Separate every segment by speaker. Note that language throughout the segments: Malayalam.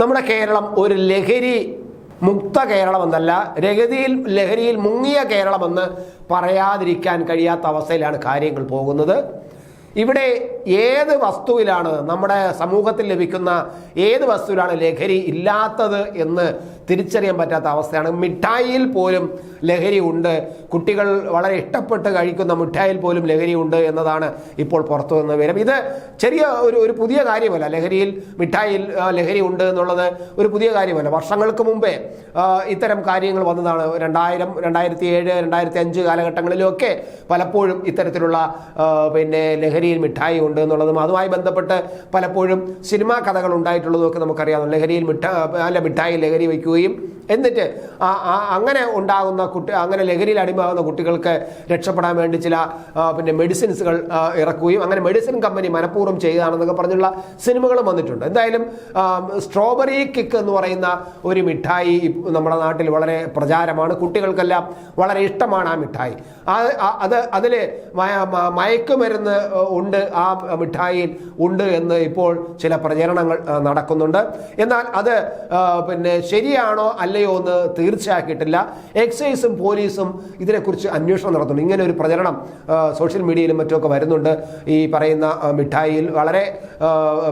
Speaker 1: നമ്മുടെ കേരളം ഒരു ലഹരി മുക്ത കേരളമെന്നല്ല രഗതിയിൽ ലഹരിയിൽ മുങ്ങിയ കേരളമെന്ന് പറയാതിരിക്കാൻ കഴിയാത്ത അവസ്ഥയിലാണ് കാര്യങ്ങൾ പോകുന്നത്. ഇവിടെ ഏത് വസ്തുവിലാണ് നമ്മുടെ സമൂഹത്തിൽ ലഭിക്കുന്ന ഏത് വസ്തുവിലാണ് ലഹരി ഇല്ലാത്തത് എന്ന് തിരിച്ചറിയാൻ പറ്റാത്ത അവസ്ഥയാണ്. മിഠായിയിൽ പോലും ലഹരി ഉണ്ട്. കുട്ടികൾ വളരെ ഇഷ്ടപ്പെട്ട് കഴിക്കുന്ന മിഠായിൽ പോലും ലഹരി ഉണ്ട് എന്നതാണ് ഇപ്പോൾ പുറത്തു വന്ന വിവരം. ഇത് ചെറിയ ഒരു ഒരു പുതിയ കാര്യമല്ല. ലഹരിയിൽ മിഠായിൽ ലഹരി ഉണ്ട് എന്നുള്ളത് ഒരു പുതിയ കാര്യമല്ല. വർഷങ്ങൾക്ക് മുമ്പേ ഇത്തരം കാര്യങ്ങൾ വന്നതാണ്. രണ്ടായിരം രണ്ടായിരത്തി ഏഴ് രണ്ടായിരത്തി അഞ്ച് കാലഘട്ടങ്ങളിലൊക്കെ പലപ്പോഴും ഇത്തരത്തിലുള്ള പിന്നെ ലഹരിയിൽ മിഠായി ഉണ്ട് എന്നുള്ളതും അതുമായി ബന്ധപ്പെട്ട് പലപ്പോഴും സിനിമാ കഥകൾ ഉണ്ടായിട്ടുള്ളതും ഒക്കെ നമുക്കറിയാം. ലഹരിയിൽ മിഠാ അല്ല മിഠായി ലഹരി വയ്ക്കുകയും എന്നിട്ട് അങ്ങനെ ഉണ്ടാകുന്ന കുട്ടി അങ്ങനെ ലഹരിയിൽ അടിമാകുന്ന കുട്ടികൾക്ക് രക്ഷപ്പെടാൻ വേണ്ടി ചില പിന്നെ മെഡിസിൻസുകൾ ഇറക്കുകയും അങ്ങനെ മെഡിസിൻ കമ്പനി മനഃപൂർവം ചെയ്യുകയാണെന്നൊക്കെ പറഞ്ഞുള്ള സിനിമകളും വന്നിട്ടുണ്ട്. എന്തായാലും സ്ട്രോബെറി കിക്ക് എന്ന് പറയുന്ന ഒരു മിഠായി നമ്മുടെ നാട്ടിൽ വളരെ പ്രചാരമാണ്. കുട്ടികൾക്കെല്ലാം വളരെ ഇഷ്ടമാണ് ആ മിഠായി. അത് അതിൽ മയക്കുമരുന്ന് ഉണ്ട് ആ മിഠായിയിൽ ഉണ്ട് എന്ന് ഇപ്പോൾ ചില പ്രചരണങ്ങൾ നടക്കുന്നുണ്ട്. എന്നാൽ അത് പിന്നെ ശരിയാണോ അല്ലയോ എന്ന് തീർച്ചയാക്കിയിട്ടില്ല. എക്സൈസും പോലീസും ഇതിനെക്കുറിച്ച് അന്വേഷണം നടത്തുന്നു. ഇങ്ങനെ ഒരു പ്രചരണം സോഷ്യൽ മീഡിയയിലും മറ്റുമൊക്കെ വരുന്നുണ്ട്. ഈ പറയുന്ന മിഠായിയിൽ വളരെ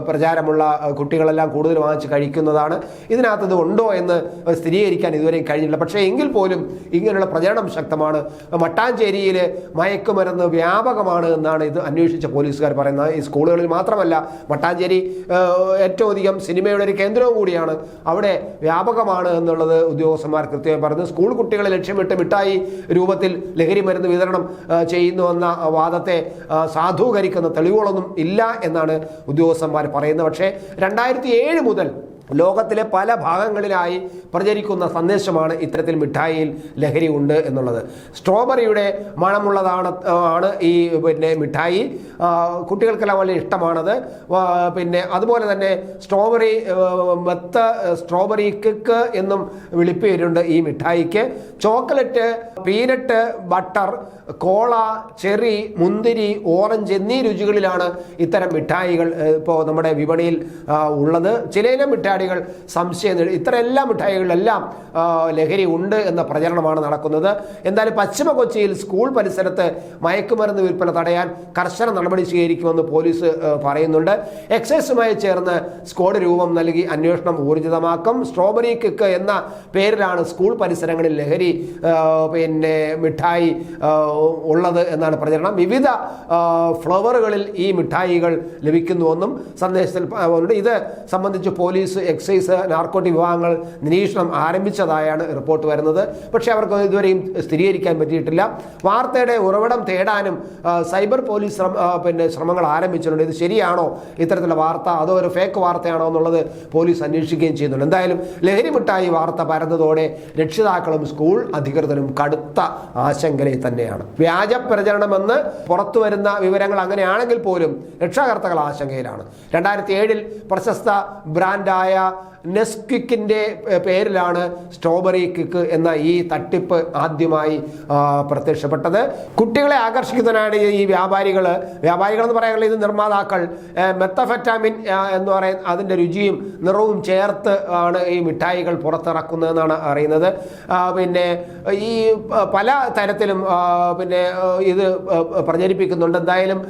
Speaker 1: പ്രചാരമുള്ള കുട്ടികളെല്ലാം കൂടുതൽ വാങ്ങിച്ച് കഴിക്കുന്നതാണ്. ഇതിനകത്ത് ഇത് ഉണ്ടോ എന്ന് സ്ഥിരീകരിക്കാൻ ഇതുവരെയും കഴിഞ്ഞില്ല പക്ഷേ എങ്കിൽ പോലും ഇങ്ങനെയുള്ള പ്രചരണം ശക്തമാണ്. മട്ടാഞ്ചേരിയിൽ മയക്കുമരുന്ന് വ്യാപകമാണ് എന്നാണ് ഇത് അന്വേഷിച്ച പോലീസുകാർ പറയുന്നത്. ഈ സ്കൂളുകളിൽ മാത്രമല്ല മട്ടാഞ്ചേരി ഏറ്റവും അധികം സിനിമയുടെ ഒരു കേന്ദ്രവും കൂടിയാണ് അവിടെ വ്യാപകമാണ് എന്നുള്ളത് ഉദ്യോഗസ്ഥന്മാർ കൃത്യമായി പറഞ്ഞു. സ്കൂൾ കുട്ടികളെ ലക്ഷ്യമിട്ട് മിഠായി രൂപത്തിൽ ലഹരി മരുന്ന് വിതരണം ചെയ്യുന്നുവെന്ന വാദത്തെ സാധൂകരിക്കുന്ന തെളിവുകളൊന്നും ഇല്ല എന്നാണ് ഉദ്യോഗസ്ഥന്മാർ പറയുന്നത്. പക്ഷേ രണ്ടായിരത്തി ഏഴ് മുതൽ ലോകത്തിലെ പല ഭാഗങ്ങളിലായി പ്രചരിക്കുന്ന സന്ദേശമാണ് ഇത്തരത്തിൽ മിഠായിയിൽ ലഹരി ഉണ്ട് എന്നുള്ളത്. സ്ട്രോബെറിയുടെ മണമുള്ളതാണ് ആണ് ഈ പിന്നെ മിഠായി. കുട്ടികൾക്കെല്ലാം വളരെ ഇഷ്ടമാണത്. പിന്നെ അതുപോലെ തന്നെ സ്ട്രോബെറി വെത്ത സ്ട്രോബെറി കിക്ക് എന്നും വിളിപ്പേരുണ്ട് ഈ മിഠായിക്ക്. Chocolate peanut butter cola cherry മുന്തിരി ഓറഞ്ച് എന്നീ രുചികളിലാണ് ഇത്തരം മിഠായികൾ ഇപ്പോൾ നമ്മുടെ വിപണിയിൽ ഉള്ളത്. ചിലയിനം മിഠായികൾ സംശയം നേടി- മിഠായികളിലെല്ലാം ലഹരി ഉണ്ട് എന്ന പ്രചരണമാണ് നടക്കുന്നത്. എന്തായാലും പശ്ചിമ കൊച്ചിയിൽ സ്കൂൾ പരിസരത്ത് മയക്കുമരുന്ന് വിൽപ്പന തടയാൻ കർശന നടപടി സ്വീകരിക്കുമെന്ന് പോലീസ് പറയുന്നുണ്ട്. എക്സൈസുമായി ചേർന്ന് സ്ക്വാഡ് രൂപം നൽകി അന്വേഷണം ഊർജിതമാക്കും. സ്ട്രോബെറി കിക്ക് എന്ന പേരിലാണ് സ്കൂൾ പരിസരങ്ങളിൽ ലഹരി പിന്നെ മിഠായി ഉള്ളത് എന്നാണ് പ്രചരണം. വിവിധ ഫ്ലവറുകളിൽ ഈ മിഠായികൾ ലഭിക്കുന്നുവെന്നും സന്ദേശത്തിൽ ഇത് സംബന്ധിച്ച് പോലീസ് എക്സൈസ് നാർക്കോട്ടിക് വിഭാഗങ്ങൾ നിരീക്ഷണം ആരംഭിച്ചതായാണ് റിപ്പോർട്ട് വരുന്നത്. പക്ഷേ അവർക്ക് ഇതുവരെയും സ്ഥിരീകരിക്കാൻ പറ്റിയിട്ടില്ല. വാർത്തയുടെ ഉറവിടം തേടാനും സൈബർ പോലീസ് ശ്രമ- പിന്നെ ശ്രമങ്ങൾ ആരംഭിച്ചിട്ടുണ്ട്. ഇത് ശരിയാണോ? ഇത്തരത്തിലുള്ള വാർത്ത അതോ ഒരു ഫേക്ക് വാർത്തയാണോ എന്നുള്ളത് പോലീസ് അന്വേഷിക്കുകയും ചെയ്യുന്നുണ്ട്. എന്തായാലും ലഹരി മിഠായി വാർത്ത പരന്നതോടെ രക്ഷിതാക്കളും സ്കൂൾ അധികൃതരും കടുത്ത ആശങ്കയിൽ തന്നെയാണ്. വ്യാജ പ്രചരണമെന്ന് പുറത്തു വരുന്ന വിവരങ്ങൾ അങ്ങനെയാണെങ്കിൽ പോലും രക്ഷാകർത്തകൾ ആശങ്കയിലാണ്. രണ്ടായിരത്തി ഏഴിൽ പ്രശസ്ത ബ്രാൻഡായ നെസ്ക്വിക്കിന്റെ പേരിലാണ് സ്ട്രോബെറി കിക്ക് എന്ന ഈ തട്ടിപ്പ് ആദ്യമായി പ്രത്യക്ഷപ്പെട്ടത്. കുട്ടികളെ ആകർഷിക്കുന്നതിനാണ് ഈ വ്യാപാരികൾ എന്ന് പറയാനുള്ള ഇത് നിർമ്മാതാക്കൾ മെത്തഫെറ്റാമിൻ എന്ന് പറയുന്ന അതിന്റെ രുചിയും നിറവും ചേർത്ത് ആണ് ഈ മിഠായികൾ പുറത്തിറക്കുന്നതെന്നാണ് അറിയുന്നത്. പിന്നെ ഈ പല തരത്തിലും പിന്നെ ഇത് പ്രചരിപ്പിക്കുന്നുണ്ട്. എന്തായാലും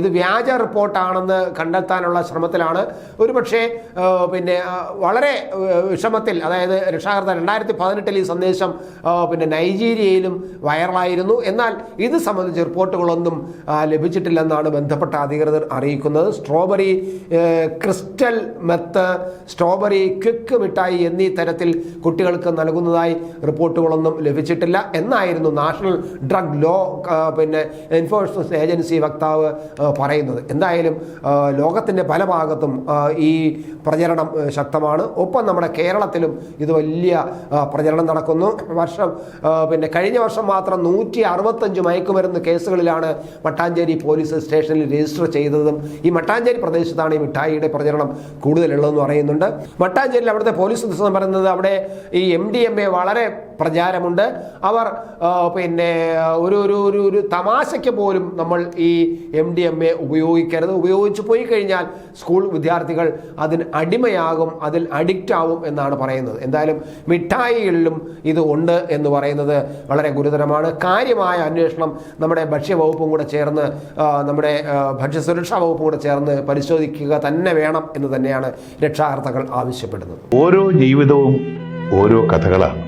Speaker 1: ഇത് വ്യാജ റിപ്പോർട്ടാണെന്ന് കണ്ടെത്താനുള്ള ശ്രമത്തിലാണ്. ഒരുപക്ഷെ പിന്നെ വളരെ വിഷമത്തിൽ അതായത് രക്ഷാകർത്ത രണ്ടായിരത്തി പതിനെട്ടിൽ ഈ സന്ദേശം പിന്നെ നൈജീരിയയിലും വൈറലായിരുന്നു. എന്നാൽ ഇത് സംബന്ധിച്ച് റിപ്പോർട്ടുകളൊന്നും ലഭിച്ചിട്ടില്ലെന്നാണ് ബന്ധപ്പെട്ട അധികൃതർ അറിയിക്കുന്നത്. Strawberry crystal meth strawberry quick മിഠായി എന്നീ തരത്തിൽ കുട്ടികൾക്ക് നൽകുന്നതായി റിപ്പോർട്ടുകളൊന്നും ലഭിച്ചിട്ടില്ല. എന്നായിരുന്നു നാഷണൽ ഡ്രഗ് ലോ പിന്നെ എൻഫോഴ്സ്മെന്റ് ഏജൻസി വക്താവ് പറയുന്നത്. എന്തായാലും ലോകത്തിന്റെ പല ഭാഗത്തും ഈ പ്രചരണം ശക്തമാണ്. ഒപ്പം നമ്മുടെ കേരളത്തിലും ഇത് വലിയ പ്രചരണം നടക്കുന്നു. വർഷം പിന്നെ കഴിഞ്ഞ വർഷം മാത്രം നൂറ്റി അറുപത്തഞ്ച് മയക്കുമരുന്ന് കേസുകളിലാണ് മട്ടാഞ്ചേരി പോലീസ് സ്റ്റേഷനിൽ രജിസ്റ്റർ ചെയ്തതും ഈ മട്ടാഞ്ചേരി പ്രദേശത്താണ് ഈ മിഠായിയുടെ പ്രചരണം കൂടുതലുള്ളതെന്ന് പറയുന്നുണ്ട്. മട്ടാഞ്ചേരിയിൽ അവിടുത്തെ പോലീസ് ഉദ്യോഗസ്ഥൻ പറയുന്നത് അവിടെ ഈ എം വളരെ പ്രചാരമുണ്ട്. അവർ പിന്നെ ഒരു ഒരു ഒരു ഒരു തമാശയ്ക്ക് പോലും നമ്മൾ ഈ എം ഡി എം എ ഉപയോഗിക്കരുത്. ഉപയോഗിച്ച് പോയി കഴിഞ്ഞാൽ സ്കൂൾ വിദ്യാർത്ഥികൾ അതിന് അടിമയാകും അതിൽ അഡിക്റ്റ് ആവും എന്നാണ് പറയുന്നത്. എന്തായാലും മിഠായികളിലും ഇത് ഉണ്ട് എന്ന് പറയുന്നത് വളരെ ഗുരുതരമാണ്. കാര്യമായ അന്വേഷണം നമ്മുടെ ഭക്ഷ്യവകുപ്പും കൂടെ ചേർന്ന് നമ്മുടെ ഭക്ഷ്യസുരക്ഷാ വകുപ്പും കൂടെ ചേർന്ന് പരിശോധിക്കുക തന്നെ വേണം എന്ന് തന്നെയാണ് രക്ഷാകർത്താക്കൾ ആവശ്യപ്പെടുന്നത്.
Speaker 2: ഓരോ ജീവിതവും ഓരോ കഥകളാണ്.